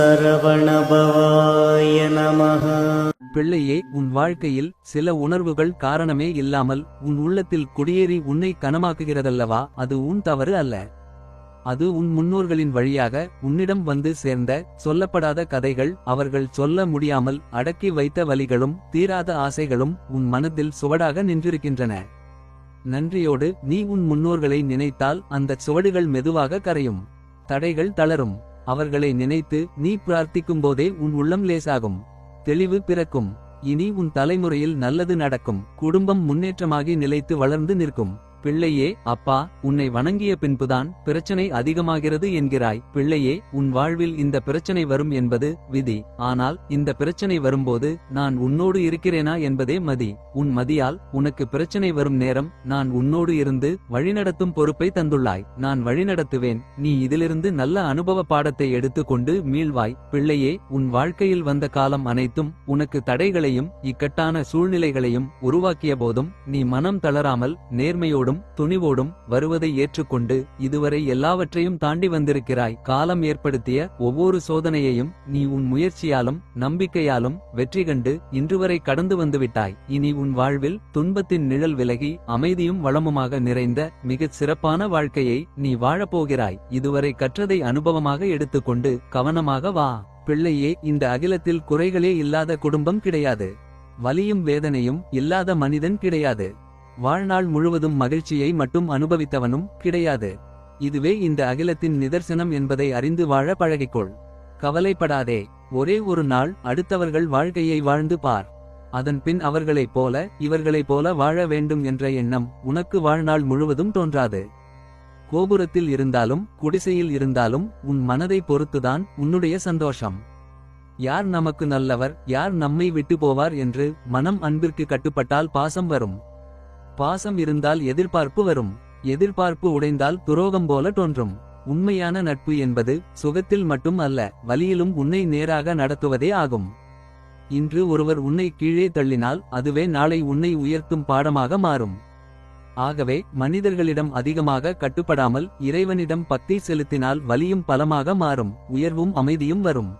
சரவணபவாய நமக பிள்ளையே உன் வாழ்க்கையில் சில உணர்வுகள் காரணமே இல்லாமல் உன் உள்ளத்தில் குடியேறி உன்னை கனமாக்குகிறதல்லவா? அது உன் தவறு அல்ல. அது உன் முன்னோர்களின் வழியாக உன்னிடம் வந்து சேர்ந்த சொல்லப்படாத கதைகள் அவர்கள் சொல்ல முடியாமல் அடக்கி வைத்த வழிகளும் தீராத ஆசைகளும் உன் மனதில் சுவடாக நின்றிருக்கின்றன. நன்றியோடு நீ உன் முன்னோர்களை நினைத்தால் அந்தச் சுவடுகள் மெதுவாக கரையும். தடைகள் தளரும். அவர்களை நினைத்து நீ பிரார்த்திக்கும் போதே உன் உள்ளம் லேசாகும். தெளிவு பிறக்கும். இனி உன் தலைமுறையில் நல்லது நடக்கும். குடும்பம் முன்னேற்றமாகி நிலைத்து வளர்ந்து நிற்கும். பிள்ளையே அப்பா உன்னை வணங்கிய பின்புதான் பிரச்சனை அதிகமாகிறது என்கிறாய். பிள்ளையே உன் வாழ்வில் இந்த பிரச்சனை வரும் என்பது விதி. ஆனால் இந்த பிரச்சனை வரும்போது நான் உன்னோடு இருக்கிறேனா என்பதே மதி. உன் மதியால் உனக்கு பிரச்சனை வரும் நேரம் நான் உன்னோடு இருந்து வழிநடத்தும் பொறுப்பை தந்துள்ளாய். நான் வழிநடத்துவேன். நீ இதிலிருந்து நல்ல அனுபவ பாடத்தை எடுத்துக்கொண்டு மீள்வாய். பிள்ளையே உன் வாழ்க்கையில் வந்த காலம் அனைத்தும் உனக்கு தடைகளையும் இக்கட்டான சூழ்நிலைகளையும் உருவாக்கிய போதும் நீ மனம் தளராமல் நேர்மையோடு நேர்மையோடும் துணிவோடும் வருவதை ஏற்றுக்கொண்டு இதுவரை எல்லாவற்றையும் தாண்டி வந்திருக்கிறாய். காலம் ஏற்படுத்திய ஒவ்வொரு சோதனையையும் நீ உன் முயற்சியாலும் நம்பிக்கையாலும் வெற்றி கண்டு இன்றுவரை கடந்து வந்துவிட்டாய். இனி உன் வாழ்வில் துன்பத்தின் நிழல் விலகி அமைதியும் வளமுமாக நிறைந்த மிகச் சிறப்பான வாழ்க்கையை நீ வாழப்போகிறாய் இதுவரை கற்றதை அனுபவமாக எடுத்துக்கொண்டு கவனமாக வா. பிள்ளையே இந்த அகிலத்தில் குறைகளே இல்லாத குடும்பம் கிடையாது. வலியும் வேதனையும் இல்லாத மனிதன் கிடையாது. வாழ்நாள் முழுவதும் மகிழ்ச்சியை மட்டும் அனுபவித்தவனும் கிடையாது. இதுவே இந்த அகிலத்தின் நிதர்சனம் என்பதை அறிந்து வாழ பழகிக்கொள். கவலைப்படாதே ஒரே ஒரு நாள் அடுத்தவர்கள் வாழ்க்கையை வாழ்ந்து பார். அதன் பின் அவர்களைப் போல இவர்களைப் போல வாழ வேண்டும் என்ற எண்ணம் உனக்கு வாழ்நாள் முழுவதும் தோன்றாது. கோபுரத்தில் இருந்தாலும் குடிசையில் இருந்தாலும் உன் மனதை பொறுத்துதான் உன்னுடைய சந்தோஷம். யார் நமக்கு நல்லவர் யார் நம்மை விட்டு போவார் என்று மனம் அன்பிற்கு கட்டுப்பட்டால் பாசம் வரும். பாசம் இருந்தால் எதிர்பார்ப்பு வரும். எதிர்பார்ப்பு உடைந்தால் துரோகம் போல தோன்றும். உண்மையான நட்பு என்பது சுகத்தில் மட்டும் அல்ல வலியிலும் உன்னை நேராக நடத்துவதே ஆகும். இன்று ஒருவர் உன்னை கீழே தள்ளினால் அதுவே நாளை உன்னை உயர்த்தும் பாடமாக மாறும். ஆகவே மனிதர்களிடம் அதிகமாக கட்டுப்படாமல் இறைவனிடம் பக்தி செலுத்தினால் வலியும் பலமாக மாறும் உயர்வும் அமைதியும் வரும்.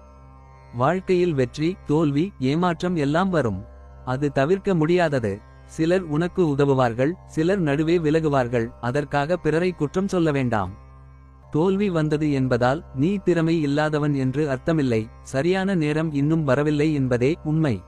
வாழ்க்கையில் வெற்றி தோல்வி ஏமாற்றம் எல்லாம் வரும். அது தவிர்க்க முடியாதது. சிலர் உனக்கு உதவுவார்கள் சிலர் நடுவே விலகுவார்கள் அதற்காக பிறரை குற்றம் சொல்ல வேண்டாம். தோல்வி வந்தது என்பதால் நீ திறமை இல்லாதவன் என்று அர்த்தமில்லை சரியான நேரம் இன்னும் வரவில்லை என்பதே உண்மை.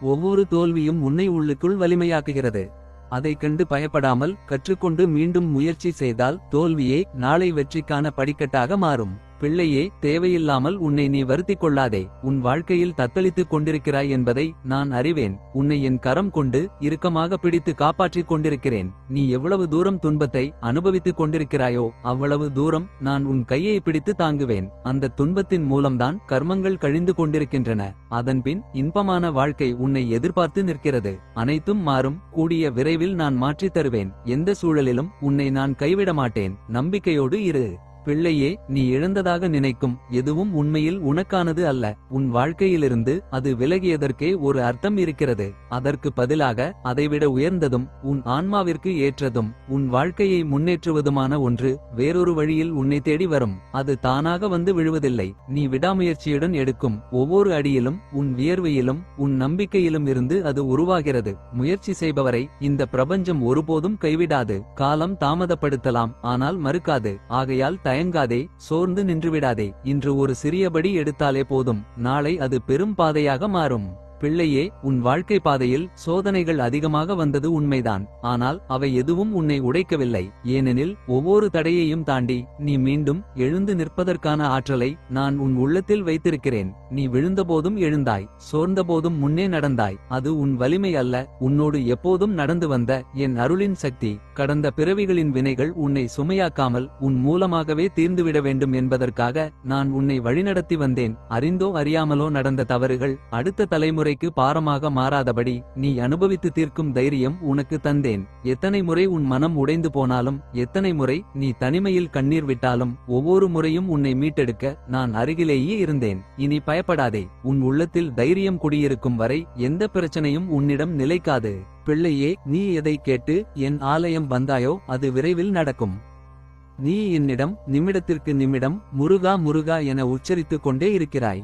ஒவ்வொரு தோல்வியும் உன்னை உள்ளுக்குள் வலிமையாக்குகிறது. அதைக் கண்டு பயப்படாமல் கற்றுக்கொண்டு மீண்டும் முயற்சி செய்தால் தோல்வியே நாளை வெற்றிக்கான படிக்கட்டாக மாறும். பிள்ளையே தேவையில்லாமல் உன்னை நீ வருத்திக் கொள்ளாதே உன் வாழ்க்கையில் தத்தளித்துக் கொண்டிருக்கிறாய் என்பதை நான் அறிவேன். உன்னை என் கரம் கொண்டு இறுக்கமாக பிடித்து காப்பாற்றிக் கொண்டிருக்கிறேன். நீ எவ்வளவு தூரம் துன்பத்தை அனுபவித்துக் கொண்டிருக்கிறாயோ அவ்வளவு தூரம் நான் உன் கையை பிடித்து தாங்குவேன். அந்த துன்பத்தின் மூலம்தான் கர்மங்கள் கழிந்து கொண்டிருக்கின்றன. அதன்பின் இன்பமான வாழ்க்கை உன்னை எதிர்பார்த்து நிற்கிறது. அனைத்தும் மாறும். கூடிய விரைவில் நான் மாற்றித் தருவேன். எந்த சூழலிலும் உன்னை நான் கைவிட மாட்டேன் நம்பிக்கையோடு இரு. பிள்ளையே நீ இழந்ததாக நினைக்கும் எதுவும் உண்மையில் உனக்கானது அல்ல. உன் வாழ்க்கையிலிருந்து அது விலகியதற்கே ஒரு அர்த்தம் இருக்கிறது. அதற்கு பதிலாக அதைவிட உயர்ந்ததும் உன் ஆன்மாவிற்கு ஏற்றதும் உன் வாழ்க்கையை முன்னேற்றுவதுமான ஒன்று வேறொரு வழியில் உன்னை தேடி வரும். அது தானாக வந்து விழுவதில்லை. நீ விடாமுயற்சியுடன் எடுக்கும் ஒவ்வொரு அடியிலும் உன் வியர்வையிலும் உன் நம்பிக்கையிலும் இருந்து அது உருவாகிறது. முயற்சி செய்பவரை இந்த பிரபஞ்சம் ஒருபோதும் கைவிடாது. காலம் தாமதப்படுத்தலாம் ஆனால் மறுக்காது. ஆகையால் தயங்காதே சோர்ந்து நின்றுவிடாதே இன்று ஒரு சிறியபடி எடுத்தாலே போதும் நாளை அது பெரும் பாதையாக மாறும். பிள்ளையே உன் வாழ்க்கை பாதையில் சோதனைகள் அதிகமாக வந்தது உண்மைதான். ஆனால் அவை எதுவும் உன்னை உடைக்கவில்லை. ஏனெனில் ஒவ்வொரு தடையையும் தாண்டி நீ மீண்டும் எழுந்து நிற்பதற்கான ஆற்றலை நான் உன் உள்ளத்தில் வைத்திருக்கிறேன். நீ விழுந்தபோதும் எழுந்தாய் சோர்ந்தபோதும் முன்னே நடந்தாய். அது உன் வலிமை அல்ல உன்னோடு எப்போதும் நடந்து வந்த என் அருளின் சக்தி. கடந்த பிறவிகளின் வினைகள் உன்னை சுமையாக்காமல் உன் மூலமாகவே தீர்ந்துவிட வேண்டும் என்பதற்காக நான் உன்னை வழிநடத்தி வந்தேன். அறிந்தோ அறியாமலோ நடந்த தவறுகள் அடுத்த தலைமுறை தலைமுறைக்கு பாரமாக மாறாதபடி நீ அனுபவித்து தீர்க்கும் தைரியம் உனக்கு தந்தேன். எத்தனை முறை உன் மனம் உடைந்து போனாலும் எத்தனை முறை நீ தனிமையில் கண்ணீர் விட்டாலும் ஒவ்வொரு முறையும் உன்னை மீட்டெடுக்க நான் அருகிலேயே இருந்தேன். இனி பயப்படாதே உன் உள்ளத்தில் தைரியம் குடியிருக்கும் வரை எந்த பிரச்சனையும் உன்னிடம் நிலைக்காது. பிள்ளையே நீ எதை கேட்டு என் ஆலயம் வந்தாயோ அது விரைவில் நடக்கும். நீ என்னிடம் நிமிடத்திற்கு நிமிடம் முருகா முருகா என உச்சரித்துக் கொண்டே இருக்கிறாய்.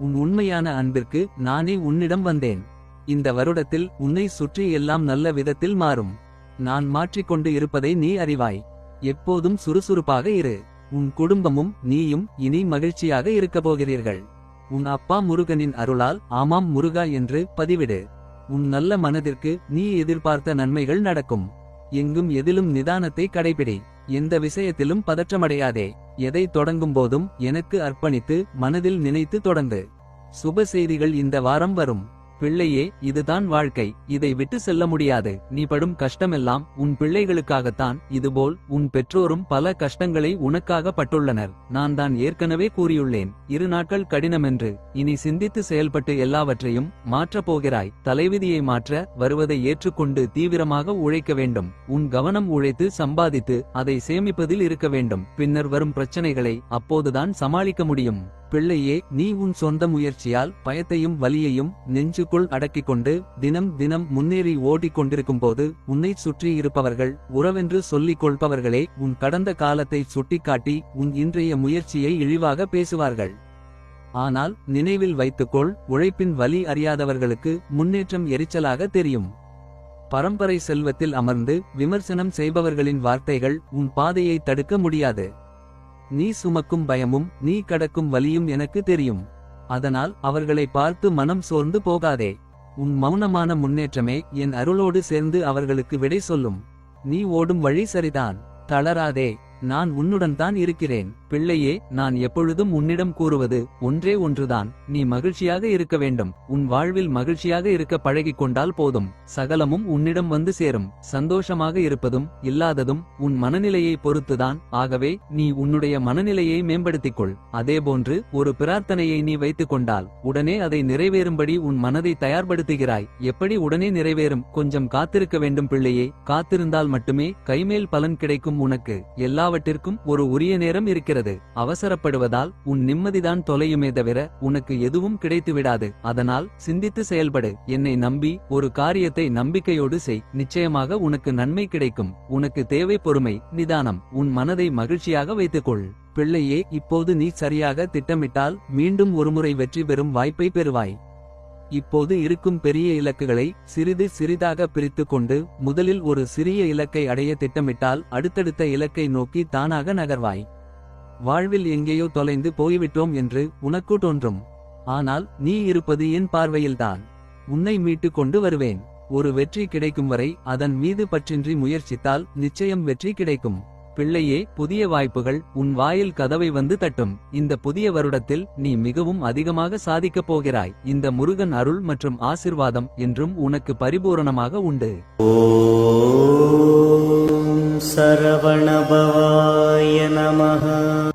உன் உண்மையான அன்பிற்கு நானே உன்னிடம் வந்தேன். இந்த வருடத்தில் உன்னை சுற்றி எல்லாம் நல்ல விதத்தில் மாறும். நான் மாற்றிக்கொண்டு இருப்பதை நீ அறிவாய். எப்போதும் சுறுசுறுப்பாக இரு. உன் குடும்பமும் நீயும் இனி மகிழ்ச்சியாக இருக்கப் போகிறீர்கள். உன் அப்பா முருகனின் அருளால் ஆமாம் முருகா என்று பதிவிடு. உன் நல்ல மனதிற்கு நீ எதிர்பார்த்த நன்மைகள் நடக்கும். எங்கும் எதிலும் நிதானத்தை கடைபிடி. எந்த விஷயத்திலும் பதற்றமடையாதே. எதை தொடங்கும் போதும் எனக்கு அர்ப்பணித்து மனதில் நினைத்து தொடங்கு. சுப செய்திகள் இந்த வாரம் வரும். பிள்ளையே இதுதான் வாழ்க்கை. இதை விட்டு செல்ல முடியாது. நீ படும் கஷ்டமெல்லாம் உன் பிள்ளைகளுக்காகத்தான். இதுபோல் உன் பெற்றோரும் பல கஷ்டங்களை உனக்காக பட்டுள்ளனர். நான் தான் ஏற்கனவே கூறியுள்ளேன். இரு நாட்கள் கடினமென்று. இனி சிந்தித்து செயல்பட்டு எல்லாவற்றையும் மாற்றப் போகிறாய். தலைவிதியை மாற்ற வருவதை ஏற்றுக்கொண்டு தீவிரமாக உழைக்க வேண்டும். உன் கவனம் உழைத்து சம்பாதித்து அதை சேமிப்பதில் இருக்க வேண்டும். பின்னர் வரும் பிரச்சனைகளை அப்போதுதான் சமாளிக்க முடியும். பிள்ளையே நீ உன் சொந்த முயற்சியால் பயத்தையும் வலியையும் நெஞ்சுக்குள் அடக்கிக் கொண்டு தினம் தினம் முன்னேறி ஓடிக் கொண்டிருக்கும்போது உன்னை சுற்றி இருப்பவர்கள் உறவென்று சொல்லிக் கொள்பவர்களே உன் கடந்த காலத்தை சுட்டிக்காட்டி உன் இன்றைய முயற்சியை இழிவாக பேசுவார்கள். ஆனால் நினைவில் வைத்துக்கொள் உழைப்பின் வலி அறியாதவர்களுக்கு முன்னேற்றம் எரிச்சலாக தெரியும். பரம்பரை செல்வத்தில் அமர்ந்து விமர்சனம் செய்பவர்களின் வார்த்தைகள் உன் பாதையை தடுக்க முடியாது. நீ சுமக்கும் பயமும் நீ கடக்கும் வலியும் எனக்கு தெரியும். அதனால் அவர்களை பார்த்து மனம் சோர்ந்து போகாதே. உன் மௌனமான முன்னேற்றமே என் அருளோடு சேர்ந்து அவர்களுக்கு விடை சொல்லும். நீ ஓடும் வழி சரிதான். தளராதே. நான் உன்னுடன் தான் இருக்கிறேன். பிள்ளையே நான் எப்பொழுதும் உன்னிடம் கூறுவது ஒன்றே ஒன்றுதான். நீ மகிழ்ச்சியாக இருக்க வேண்டும். உன் வாழ்வில் மகிழ்ச்சியாக இருக்க பழகிக் கொண்டால் போதும். சகலமும் உன்னிடம் வந்து சேரும். சந்தோஷமாக இருப்பதும் இல்லாததும் உன் மனநிலையை பொறுத்துதான். ஆகவே நீ உன்னுடைய மனநிலையை மேம்படுத்திக் கொள் அதேபோன்று ஒரு பிரார்த்தனையை நீ வைத்துக் கொண்டால் உடனே அதை நிறைவேறும்படி உன் மனதை தயார்படுத்துகிறாய். எப்படி உடனே நிறைவேறும்? கொஞ்சம் காத்திருக்க வேண்டும் பிள்ளையே. காத்திருந்தால் மட்டுமே கைமேல் பலன் கிடைக்கும் உனக்கு. எல்லாவற்றிற்கும் ஒரு உரிய நேரம் இருக்கிறது. அவசரப்படுவதால் உன் நிம்மதிதான் தொலையுமே தவிர உனக்கு எதுவும் கிடைத்து விடாது அதனால் சிந்தித்து செயல்படு. என்னை நம்பி ஒரு காரியத்தை நம்பிக்கையோடு செய். நிச்சயமாக உனக்கு நன்மை கிடைக்கும். உனக்கு தேவை பொறுமை நிதானம். உன் மனதை மகிழ்ச்சியாக வைத்துக்கொள். பிள்ளையே இப்போது நீ சரியாக திட்டமிட்டால் மீண்டும் ஒருமுறை வெற்றி பெறும் வாய்ப்பை பெறுவாய். இப்போது இருக்கும் பெரிய இலக்குகளை சிறிது சிறிதாக பிரித்து கொண்டு முதலில் ஒரு சிறிய இலக்கை அடைய திட்டமிட்டால் அடுத்தடுத்த இலக்கை நோக்கி தானாக நகர்வாய். வாழ்வில் எங்கேயோ தொலைந்து போய்விட்டோம் என்று உனக்கு தோன்றும். ஆனால் நீ இருப்பது என் பார்வையில்தான். உன்னை மீட்டு கொண்டு வருவேன். ஒரு வெற்றி கிடைக்கும் வரை அதன் மீது பற்றின்றி முயற்சித்தால் நிச்சயம் வெற்றி கிடைக்கும். பிள்ளையே புதிய வாய்ப்புகள் உன் வாயில் கதவை வந்து தட்டும். இந்த புதிய வருடத்தில் நீ மிகவும் அதிகமாக சாதிக்கப் போகிறாய். இந்த முருகன் அருள் மற்றும் ஆசிர்வாதம் என்றும் உனக்கு பரிபூரணமாக உண்டு. சரவணபவாய நமகா